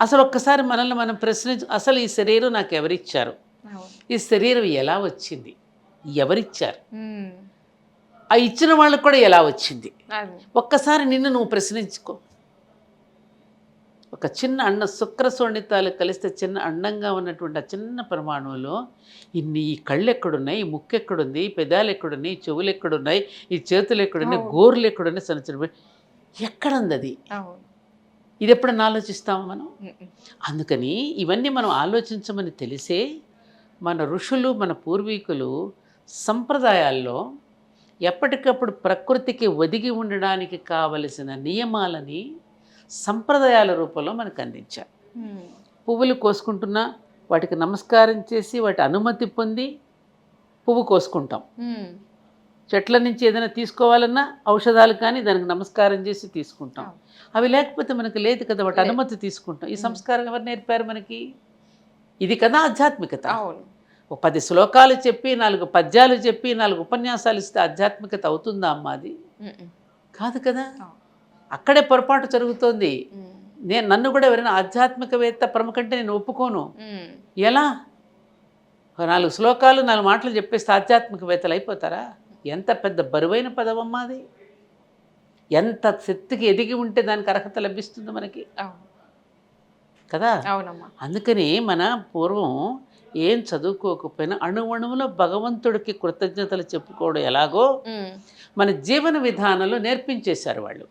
అసలు ఒక్కసారి మనల్ని మనం ప్రశ్నించు అసలు ఈ శరీరం నాకు ఎవరిచ్చారు? ఈ శరీరం ఎలా వచ్చింది? ఎవరిచ్చారు. ఆ ఇచ్చిన వాళ్ళకు కూడా ఎలా వచ్చింది? ఒక్కసారి నిన్ను నువ్వు ప్రశ్నించుకో. ఒక చిన్న అన్న శుక్ర శోణితాలు కలిస్తే చిన్న అండంగా ఉన్నటువంటి ఆ చిన్న ప్రమాణంలో ఇన్ని ఈ కళ్ళు ఎక్కడున్నాయి ఈ ముక్కు ఎక్కడుంది ఈ పెదాలు ఎక్కడున్నాయి చెవులు ఎక్కడున్నాయి ఈ చేతులు ఎక్కడున్నాయి. గోర్లు ఎక్కడున్నాయి సంచరం ఎక్కడుంది అది ఇది ఎప్పుడన్నా ఆలోచిస్తామా మనం. అందుకని ఇవన్నీ మనం ఆలోచించమని తెలిసే మన ఋషులు మన పూర్వీకులు సంప్రదాయాల్లో ఎప్పటికప్పుడు ప్రకృతికి ఒదిగి ఉండడానికి కావలసిన నియమాలని సంప్రదాయాల రూపంలో మనకు అందించారు. పువ్వులు కోసుకుంటున్నా వాటికి నమస్కారం చేసి వాటి అనుమతి పొంది పువ్వు కోసుకుంటాం. చెట్ల నుంచి ఏదైనా తీసుకోవాలన్నా ఔషధాలు కానీ దానికి నమస్కారం చేసి తీసుకుంటాం. అవి లేకపోతే మనకు లేదు కదా వాటి. అనుమతి తీసుకుంటాం ఈ. సంస్కారం ఎవరు నేర్పారు మనకి ఇది కదా ఆధ్యాత్మికత అవును ఒక పది శ్లోకాలు చెప్పి నాలుగు పద్యాలు చెప్పి నాలుగు ఉపన్యాసాలు ఇస్తే ఆధ్యాత్మికత అవుతుందా అమ్మా అది ఉమ్, ఉమ్. కాదు కదా. అక్కడే పొరపాటు జరుగుతోంది. నేను నన్ను కూడా ఎవరైనా ఆధ్యాత్మికవేత్త ప్రముఖంటే నేను ఒప్పుకోను. ఎలా ఒక నాలుగు శ్లోకాలు నాలుగు మాటలు చెప్పేస్తే ఆధ్యాత్మికవేత్తలు అయిపోతారా ఎంత పెద్ద బరువైన పదవమ్మా అది? ఎంత శక్తికి ఎదిగి ఉంటే దానికి అర్హత లభిస్తుంది మనకి? కదా? అందుకని మన పూర్వం ఏం చదువుకోకపోయినా అణువణువులో భగవంతుడికి కృతజ్ఞతలు చెప్పుకోవడం ఎలాగో. మన జీవన విధానంలో నేర్పించేశారు వాళ్ళు.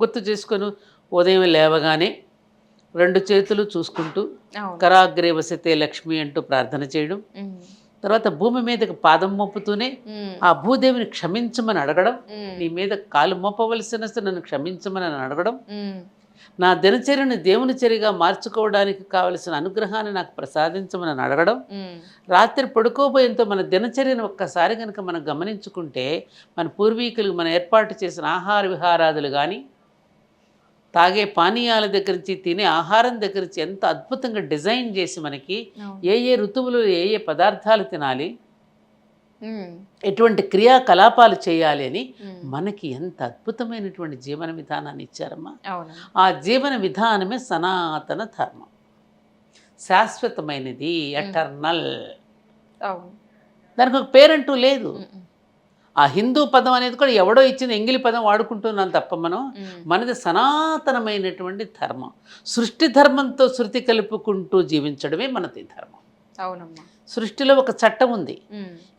గుర్తు చేసుకొని ఉదయం లేవగానే రెండు చేతులు చూసుకుంటూ అవును. కరాగ్రే వసతే లక్ష్మి అంటూ ప్రార్థన చేయడం. తర్వాత భూమి మీదకి పాదం మోపుతూనే. ఆ భూదేవిని క్షమించమని అడగడం. నీ మీద కాలు మోపవలసిన నన్ను క్షమించమని అడగడం. నా దినచర్యను దేవుని చర్యగా మార్చుకోవడానికి కావలసిన అనుగ్రహాన్ని నాకు ప్రసాదించమని అడగడం. రాత్రి పడుకోబోయేంతో మన దినచర్యను ఒక్కసారి కనుక మనం గమనించుకుంటే మన పూర్వీకులు మన ఏర్పాటు చేసిన ఆహార విహారాదులు కానీ తాగే పానీయాల దగ్గర నుంచి తినే ఆహారం దగ్గర నుంచి ఎంత అద్భుతంగా డిజైన్ చేసి మనకి ఏ ఏ ఋతువులు ఏ ఏ పదార్థాలు తినాలి. ఎటువంటి క్రియాకలాపాలు చేయాలి అని. మనకి ఎంత అద్భుతమైనటువంటి జీవన విధానాన్ని ఇచ్చారమ్మా. ఆ జీవన విధానమే సనాతన ధర్మం. శాశ్వతమైనది ఎటర్నల్. దానికి ఒక పేరంటూ లేదు. ఆ హిందూ పదం అనేది కూడా ఎవడో ఇచ్చిన ఎంగిలి పదం వాడుకుంటున్నాం తప్ప మనం. మనది సనాతనమైనటువంటి ధర్మం. సృష్టి ధర్మంతో శృతి కలుపుకుంటూ జీవించడమే మనది ధర్మం. అవునమ్మా. సృష్టిలో ఒక చట్టం ఉంది.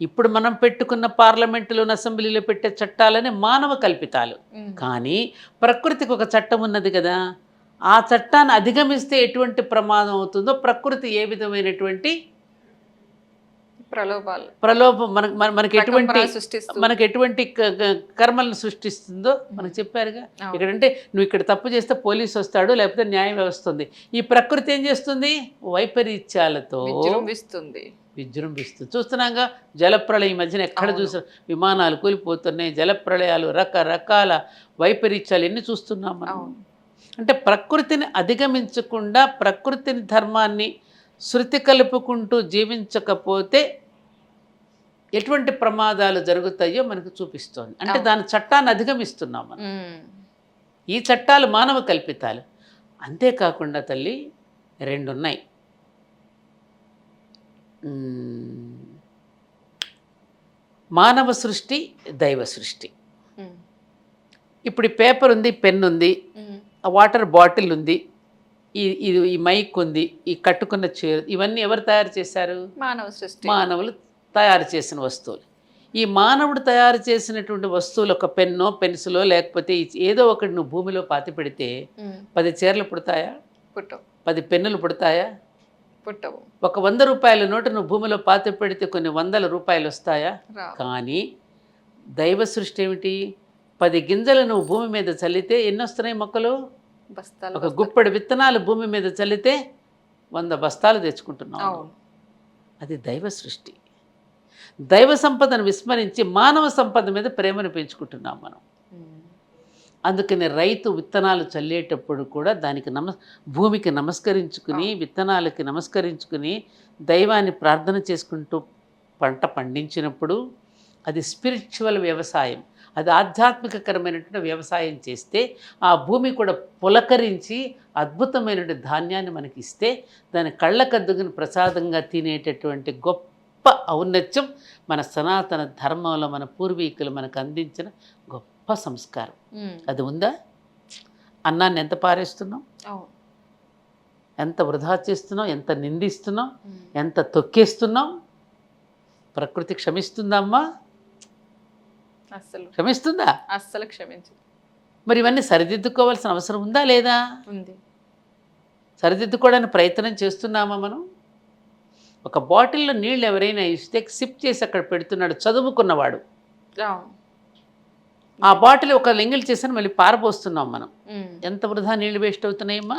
ఇప్పుడు మనం పెట్టుకున్న పార్లమెంటులో అసెంబ్లీలో పెట్టే చట్టాలనే మానవ కల్పితాలు. కానీ ప్రకృతికి ఒక చట్టం ఉన్నది కదా. ఆ చట్టాన్ని అధిగమిస్తే ఎటువంటి ప్రమాదం అవుతుందో ప్రకృతి ఏ విధమైనటువంటి ప్రలోభాలు. ప్రలోభం మనకు మన- మనకి ఎటువంటి మనకి ఎటువంటి కర్మలను సృష్టిస్తుందో మనకు చెప్పారుగా. అవును. ఇక్కడంటే నువ్వు ఇక్కడ తప్పు చేస్తే పోలీసు వస్తాడు లేకపోతే న్యాయం వ్యవస్థ ఉంది ఈ ప్రకృతి ఏం చేస్తుంది? వైపరీత్యాలతో విజృంభిస్తుంది. విజృంభిస్తుంది. చూస్తున్నాగా జలప్రళయం ఈ మధ్యన ఎక్కడ. చూసిన విమానాలు కూలిపోతున్నాయి జలప్రళయాలు రకరకాల వైపరీత్యాలు ఎన్ని చూస్తున్నాం మనం? అంటే ప్రకృతిని అధిగమించకుండా ప్రకృతిని ధర్మాన్ని శృతి కలుపుకుంటూ జీవించకపోతే ఎటువంటి ప్రమాదాలు జరుగుతాయో మనకు చూపిస్తోంది అంటే. దాని చట్టాన్ని అధిగమిస్తున్నాం మనం. ఈ చట్టాలు మానవ కల్పితాలు అంతేకాకుండా తల్లి రెండు ఉన్నాయి మ్మ్. మానవ సృష్టి దైవ సృష్టి. ఇప్పుడు పేపర్ ఉంది పెన్ ఉంది వాటర్ బాటిల్ ఉంది ఈ ఇది ఈ మైక్ ఉంది ఈ కట్టుకున్న చీర ఇవన్నీ ఎవరు తయారు చేశారు మానవ సృష్టి మానవులు తయారు చేసిన వస్తువులు. ఈ మానవుడు తయారు చేసినటువంటి వస్తువులు ఒక పెన్నో పెన్సిలో లేకపోతే ఏదో ఒకటి నువ్వు భూమిలో పాతి పెడితే. పది చీరలు పుడతాయా? పుట్టవు. పది పెన్నులు పుడతాయా? పుట్టవు. ఒక వంద రూపాయల నోటు నువ్వు భూమిలో పాతి పెడితే కొన్ని వందల రూపాయలు వస్తాయా? కానీ దైవ సృష్టి ఏమిటి? పది గింజలు నువ్వు భూమి మీద చల్లితే ఎన్ని వస్తున్నాయి మొక్కలు? బస్తాలు ఒక. గుప్పెడు విత్తనాలు భూమి మీద చల్లితే వంద బస్తాలు తెచ్చుకుంటున్నావు. అది దైవ సృష్టి. దైవ సంపదను విస్మరించి మానవ సంపద మీద ప్రేమను పెంచుకుంటున్నాం మనం. అందుకని రైతు విత్తనాలు చల్లేటప్పుడు కూడా దానికి నమ భూమికి నమస్కరించుకుని విత్తనాలకి నమస్కరించుకుని దైవాన్ని ప్రార్థన చేసుకుంటూ పంట పండించినప్పుడు అది స్పిరిచువల్ వ్యవసాయం అది ఆధ్యాత్మికకరమైనటువంటి వ్యవసాయం చేస్తే ఆ భూమి కూడా పులకరించి అద్భుతమైనటువంటి ధాన్యాన్ని మనకి ఇస్తే దాని కళ్ళకద్దుకుని ప్రసాదంగా తినేటటువంటి గొప్ప ఔన్నత్యం మన సనాతన ధర్మంలో మన పూర్వీకులు మనకు అందించిన గొప్ప సంస్కారం. అది ఉందా? అన్నాన్ని ఎంత పారేస్తున్నాం ఎంత వృధా చేస్తున్నాం ఎంత నిందిస్తున్నాం. ఎంత తొక్కేస్తున్నాం ప్రకృతి క్షమిస్తుందమ్మా? అస్సలు. క్షమిస్తుందా? అస్సలు క్షమించు మరి ఇవన్నీ సరిదిద్దుకోవాల్సిన అవసరం ఉందా లేదా? ఉంది. సరిదిద్దుకోవడానికి ప్రయత్నం చేస్తున్నామా మనం? ఒక బాటిల్లో నీళ్ళు ఎవరైనా ఇస్తే సిప్ చేసి అక్కడ పెడుతున్నాడు చదువుకున్నవాడు. ఆ బాటిల్ ఒక లింగిల్ చేసిన మళ్ళీ పారబోస్తున్నాం మనం. ఎంత వృధా నీళ్ళు వేస్ట్ అవుతున్నాయమ్మా?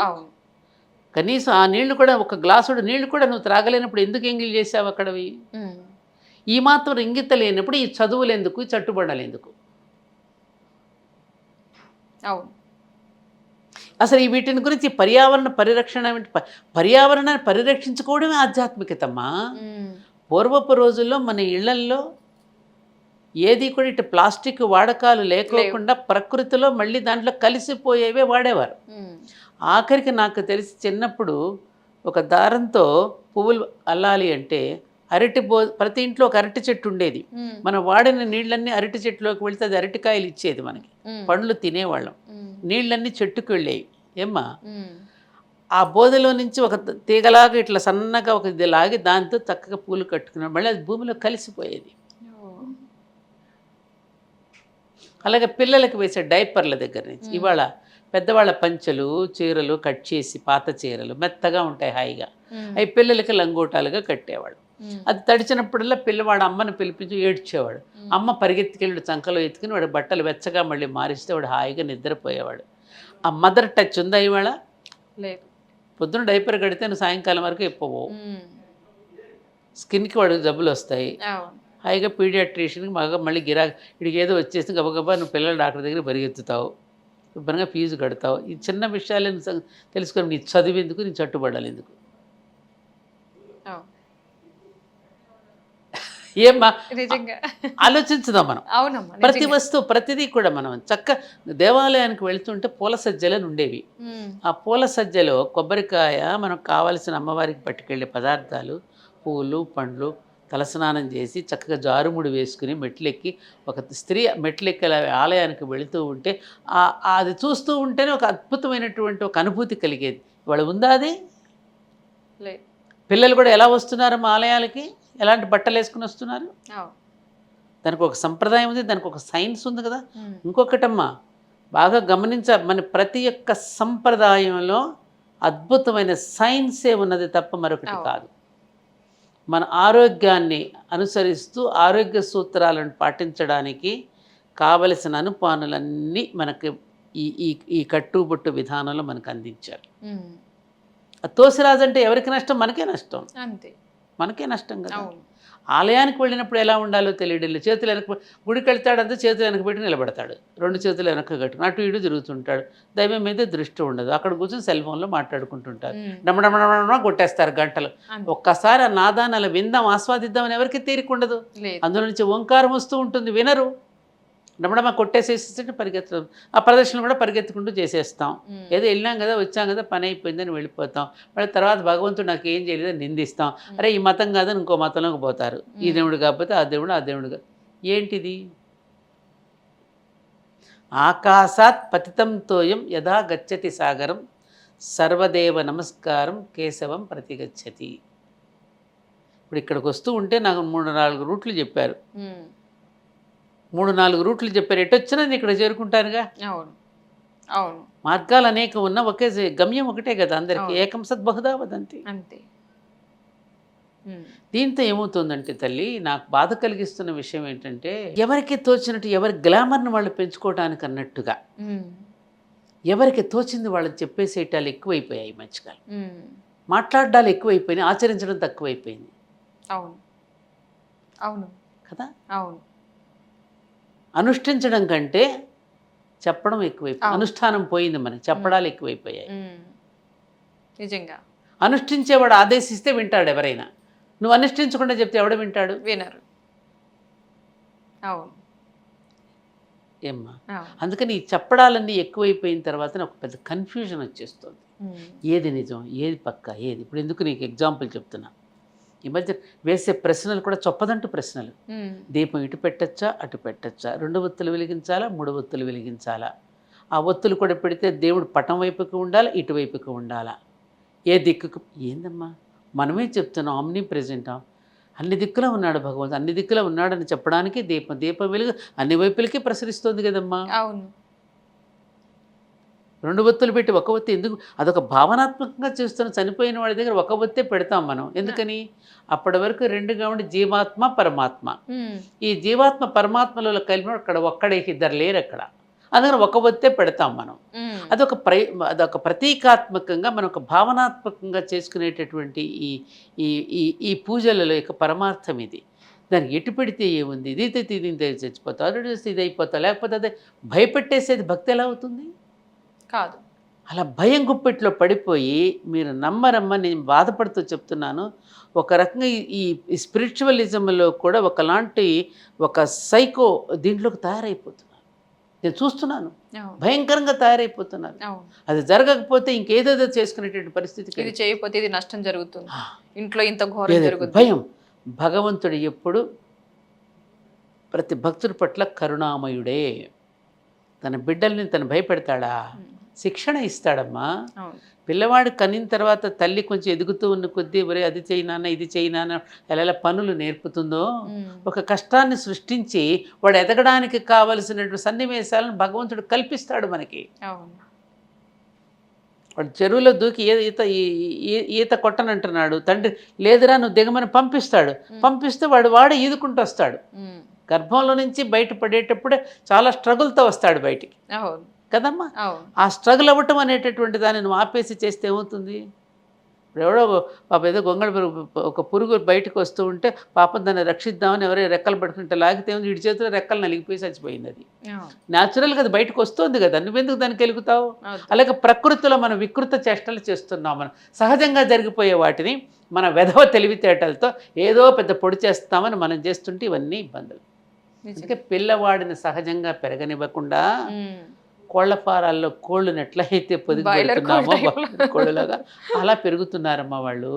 కనీసం ఆ నీళ్ళు కూడా ఒక గ్లాసుడు నీళ్ళు కూడా నువ్వు త్రాగలేనప్పుడు ఎందుకు ఎంగిల్ చేసావు అక్కడవి. ఈ మాత్రం ఇంగిత లేనప్పుడు ఈ చదువులు ఎందుకు ఈ చట్టుబడాలు ఎందుకు అవును. అసలు ఈ వీటిని గురించి పర్యావరణ పరిరక్షణ పర్యావరణాన్ని పరిరక్షించుకోవడమే ఆధ్యాత్మికతమ్మా. పూర్వపు రోజుల్లో మన ఇళ్ళల్లో ఏది కూడా ఇటు ప్లాస్టిక్ వాడకాలు లేకోకుండా ప్రకృతిలో మళ్ళీ దాంట్లో కలిసిపోయేవే వాడేవారు. ఆఖరికి నాకు తెలిసి చిన్నప్పుడు ఒక దారంతో పువ్వులు అల్లాలి అంటే అరటి బో ప్రతి ఇంట్లో ఒక అరటి చెట్టు ఉండేది. మనం వాడిన నీళ్ళన్నీ అరటి చెట్టులోకి వెళ్తే అది అరటికాయలు ఇచ్చేది మనకి. పండ్లు తినేవాళ్ళం. నీళ్ళన్నీ చెట్టుకు వెళ్ళేవి ఏమ్మా. ఆ బోధలో నుంచి ఒక తీగలాగా ఇట్లా సన్నగా ఒక ఇది లాగి దాంతో చక్కగా పూలు కట్టుకున్నాం మళ్ళీ అది భూమిలో కలిసిపోయేది. అలాగే పిల్లలకు వేసే డైపర్ల దగ్గర నుంచి. ఇవాళ పెద్దవాళ్ళ పంచెలు చీరలు కట్ చేసి పాత చీరలు మెత్తగా ఉంటాయి హాయిగా. అవి పిల్లలకి లంగోటాలుగా కట్టేవాడు. అది తడిచినప్పుడల్లా పిల్లవాడు అమ్మని పిలిపించి ఏడ్చేవాడు. అమ్మ పరిగెత్తుకెళ్ళి చంకలో ఎత్తుకుని వాడు బట్టలు వెచ్చగా మళ్ళీ మారిస్తే వాడు హాయిగా నిద్రపోయేవాడు ఆ మదర్ టచ్ ఉందా ఇవాళ? లేదు. పొద్దున్న డైపర్ కడితే నువ్వు సాయంకాలం వరకు ఇప్పవు ఉమ్. స్కిన్కి వాడు జబ్బులు వస్తాయి. హాయిగా పీడియాట్రిషియన్కి మగ మళ్ళీ గిరా ఇడికి ఏదో వచ్చేసి గబగబా నువ్వు పిల్లల డాక్టర్ దగ్గర పరిగెత్తుతావు. శుభ్రంగా ఫీజు కడతావు. ఈ చిన్న విషయాలను స- తెలుసుకొని నీ చదువు ఎందుకు నీ చట్టుబడాలి ఎందుకు అవును ఏమ్మా? నిజంగా. ఆలోచించుదాం మనం. అవునమ్మా ప్రతి. వస్తువు ప్రతిదీ కూడా మనం చక్క దేవాలయానికి వెళ్తుంటే పూల సజ్జలను ఉండేవి. ఆ పూల సజ్జలో కొబ్బరికాయ మనకు కావలసిన అమ్మవారికి పట్టుకెళ్ళే పదార్థాలు పూలు పండ్లు తలస్నానం చేసి చక్కగా జారుముడి వేసుకుని మెట్లెక్కి ఒక స్త్రీ మెట్లెక్కి ఆలయానికి వెళుతూ ఉంటే అది చూస్తూ ఉంటేనే ఒక అద్భుతమైనటువంటి ఒక అనుభూతి కలిగేది. ఇవాళ ఉందా అది? పిల్లలు కూడా ఎలా వస్తున్నారు మా ఆలయాలకి? ఎలాంటి బట్టలు వేసుకుని వస్తున్నారు? దానికి ఒక సంప్రదాయం ఉంది దానికి ఒక సైన్స్ ఉంది కదా. ఇంకొకటమ్మా బాగా గమనించ మన ప్రతి ఒక్క సంప్రదాయంలో అద్భుతమైన సైన్సే ఉన్నది తప్ప మరొకటి. కాదు. మన ఆరోగ్యాన్ని అనుసరిస్తూ ఆరోగ్య సూత్రాలను పాటించడానికి కావలసిన అనుపానులన్నీ మనకి ఈ ఈ ఈ కట్టుబొట్టు విధానంలో మనకు అందించారు. తోసిరాజు అంటే ఎవరికి నష్టం? మనకే నష్టం. అంతే. మనకే నష్టం కదా. ఆలయానికి వెళ్ళినప్పుడు ఎలా ఉండాలో తెలియడం చేతులు వెనక గుడికి వెళ్తాడంతా చేతులు వెనక పెట్టి నిలబడతాడు. రెండు చేతులు వెనక కట్టుకుని అటు ఇటు తిరుగుతుంటాడు. దైవం మీద దృష్టి ఉండదు. అక్కడ కూర్చొని సెల్ ఫోన్లో మాట్లాడుకుంటుంటారు. ఉమ్. డమడమడమడ కొట్టేస్తారు గంటలు. ఒక్కసారి ఆ నాదాన్ని అలా విందాం ఆస్వాదిద్దామని ఎవరికి తీరిక ఉండదు. లేదు. అందులో నుంచి ఓంకారం వస్తూ ఉంటుంది. వినరు. డమడమ కొట్టేసేసి పరిగెత్తడం. ఆ ప్రదర్శనలు కూడా పరిగెత్తుకుంటూ చేసేస్తాం. ఏదో వెళ్ళాం కదా వచ్చాం కదా పని అయిపోయిందని వెళ్ళిపోతాం. మళ్ళీ తర్వాత భగవంతుడు నాకు ఏం చేయలేదని నిందిస్తాం. అరే ఈ మతం కాదని ఇంకో మతంలోకి పోతారు. ఈ. దేవుడు కాకపోతే ఆ దేవుడు ఆ దేవుడు ఏంటిది? ఆకాశాత్ పతితం తోయం యథా గచ్చతి సాగరం సర్వదేవ నమస్కారం కేశవం ప్రతిగచ్చతి. ఇప్పుడు ఇక్కడికి వస్తూ ఉంటే నాకు మూడు నాలుగు రూట్లు చెప్పారు. మూడు నాలుగు రూట్లు చెప్పారు ఎటు వచ్చినా నేను ఇక్కడ చేరుకుంటానుగా. అవును. అవును. మార్గాలు అనేక ఉన్న ఒకే గమ్యం ఒకటే కదా అందరికీ. ఏకం సద్ బహుదా వదంతి. అంతే. ఉమ్. దీంతో ఏమవుతుందంటే తల్లి నాకు బాధ కలిగిస్తున్న విషయం ఏంటంటే ఎవరికి తోచినట్టు ఎవరి గ్లామర్ని వాళ్ళు పెంచుకోవడానికి అన్నట్టుగా. ఎవరికి తోచింది వాళ్ళని చెప్పేసేటాలు ఎక్కువైపోయాయి మధ్యకాలం. మాట్లాడాలు ఎక్కువైపోయినాయి ఆచరించడం తక్కువైపోయింది. అవును. అవును. కదా? అవును. అనుష్ఠించడం కంటే చెప్పడం ఎక్కువైపోయింది. అనుష్ఠానం పోయింది మనకి చెప్పడాలు ఎక్కువైపోయాయి. నిజంగా. అనుష్ఠించేవాడు ఆదేశిస్తే వింటాడు ఎవరైనా. నువ్వు అనుష్ఠించకుండా చెప్తే ఎవడు వింటాడు? వినరు. అవును. ఏమ్మా. అందుకని ఈ చెప్పడాలన్నీ ఎక్కువైపోయిన తర్వాత ఒక పెద్ద కన్ఫ్యూజన్ వచ్చేస్తుంది. ఏది నిజం? ఏది పక్క? ఏది? ఇప్పుడు ఎందుకు నీకు ఎగ్జాంపుల్ చెప్తున్నా? ఈ మధ్య వేసే ప్రశ్నలు కూడా చొప్పదంటు ప్రశ్నలు. దీపం ఇటు పెట్టచ్చా అటు పెట్టచ్చా? రెండు ఒత్తులు వెలిగించాలా మూడు ఒత్తులు వెలిగించాలా? ఆ ఒత్తులు కూడా పెడితే దేవుడు పటం వైపుకి ఉండాలా ఇటువైపుకి ఉండాలా? ఏ దిక్కుకు? ఏందమ్మా? మనమే చెప్తున్నాం అమ్ని ప్రెజెంటా అన్ని దిక్కులో ఉన్నాడు భగవంతుడు అన్ని దిక్కులో ఉన్నాడని చెప్పడానికి దీపం దీపం వెలుగు అన్ని వైపులకి ప్రసరిస్తోంది కదమ్మా. అవును. రెండు ఒత్తులు పెట్టి ఒక ఒత్తి ఎందుకు? అదొక భావనాత్మకంగా చూస్తున్న చనిపోయిన వాడి దగ్గర ఒక ఒత్తే పెడతాం మనం. ఎందుకని? అప్పటి వరకు రెండుగా ఉండి జీవాత్మ పరమాత్మ. ఈ జీవాత్మ పరమాత్మలో కలిపి అక్కడ ఒక్కడే ఇద్దరు లేరు అక్కడ. అందుకని ఒక ఒత్తే పెడతాం మనం. అదొక ప్ర అదొక ప్రతీకాత్మకంగా మనం ఒక భావనాత్మకంగా చేసుకునేటటువంటి ఈ ఈ ఈ పూజలలో యొక్క పరమార్థం ఇది. దానికి ఎటు పెడితే ఏముంది? ఇది అయితే ఇది ఇంత చచ్చిపోతావు. అది చేస్తే ఇది అయిపోతావు. లేకపోతే అదే భయపెట్టేసేది భక్తి ఎలా అవుతుంది? కాదు. అలా భయం గుప్పెట్లో పడిపోయి మీరు నమ్మరమ్మ నేను బాధపడుతూ చెప్తున్నాను. ఒక రకంగా ఈ- స్పిరిచువలిజంలో కూడా ఒకలాంటి ఒక సైకో దీంట్లోకి తయారైపోతున్నారు. నేను చూస్తున్నాను. భయంకరంగా తయారైపోతున్నారు. అది జరగకపోతే ఇంకేదేదో చేసుకునేటువంటి పరిస్థితికి ఇది చేయకపోతే ఇది నష్టం జరుగుతుంది. ఇంట్లో ఇంత ఘోరం జరుగుతుంది. భయం. భగవంతుడు ఎప్పుడు ప్రతి భక్తుడి పట్ల కరుణామయుడే. తన బిడ్డల్ని తను భయపెడతాడా. శిక్షణ ఇస్తాడమ్మా. పిల్లవాడు కనిన తర్వాత తల్లి కొంచెం ఎదుగుతూ ఉన్న కొద్దీ ఒరే అది చేయి నాన్న ఇది చేయి నాన్న ఎలా ఎలా పనులు నేర్పుతుందో. ఒక కష్టాన్ని సృష్టించి వాడు ఎదగడానికి కావలసినటువంటి సన్నివేశాలను భగవంతుడు కల్పిస్తాడు మనకి. వాడు చెరువులో దూకి ఏ- ఈత ఈత కొట్టనంటున్నాడు. తండ్రి లేదురా నువ్వు దిగమని పంపిస్తాడు. పంపిస్తే వాడు వాడే ఈదుకుంటూ వస్తాడు. గర్భంలో నుంచి బయటపడేటప్పుడే చాలా స్ట్రగుల్తో వస్తాడు బయటికి. అవును. కదమ్మా? ఆ స్ట్రగుల్ అవ్వటం అనేటటువంటి దాన్ని ఆపేసి చేస్తే ఏమవుతుంది? ఇప్పుడు ఎవడో పాప ఏదో గొంగళ ఒక పురుగు బయటకు వస్తూ ఉంటే పాపం దాన్ని రక్షిద్దామని ఎవరో రెక్కలు పట్టుకుంటే లాగితే ఇడి చేతిలో రెక్కలు నలిగిపోయి చచ్చిపోయింది అది. న్యాచురల్గా అది బయటకు వస్తుంది కదా నువ్వెందుకు దానికి వెలుగుతావు. అలాగే ప్రకృతిలో మనం వికృత చేష్టలు చేస్తున్నాం మనం. సహజంగా జరిగిపోయే వాటిని మన వెధవ తెలివితేటలతో ఏదో పెద్ద పొడి చేస్తామని మనం చేస్తుంటే ఇవన్నీ ఇబ్బందులు. అందుకే పిల్లవాడిని సహజంగా పెరగనివ్వకుండా. కోళ్ళ ఫారాల్లో కోళ్ళను ఎట్లయితే పొదిగి కోళ్ళలాగా అలా పెరుగుతున్నారమ్మా వాళ్ళు.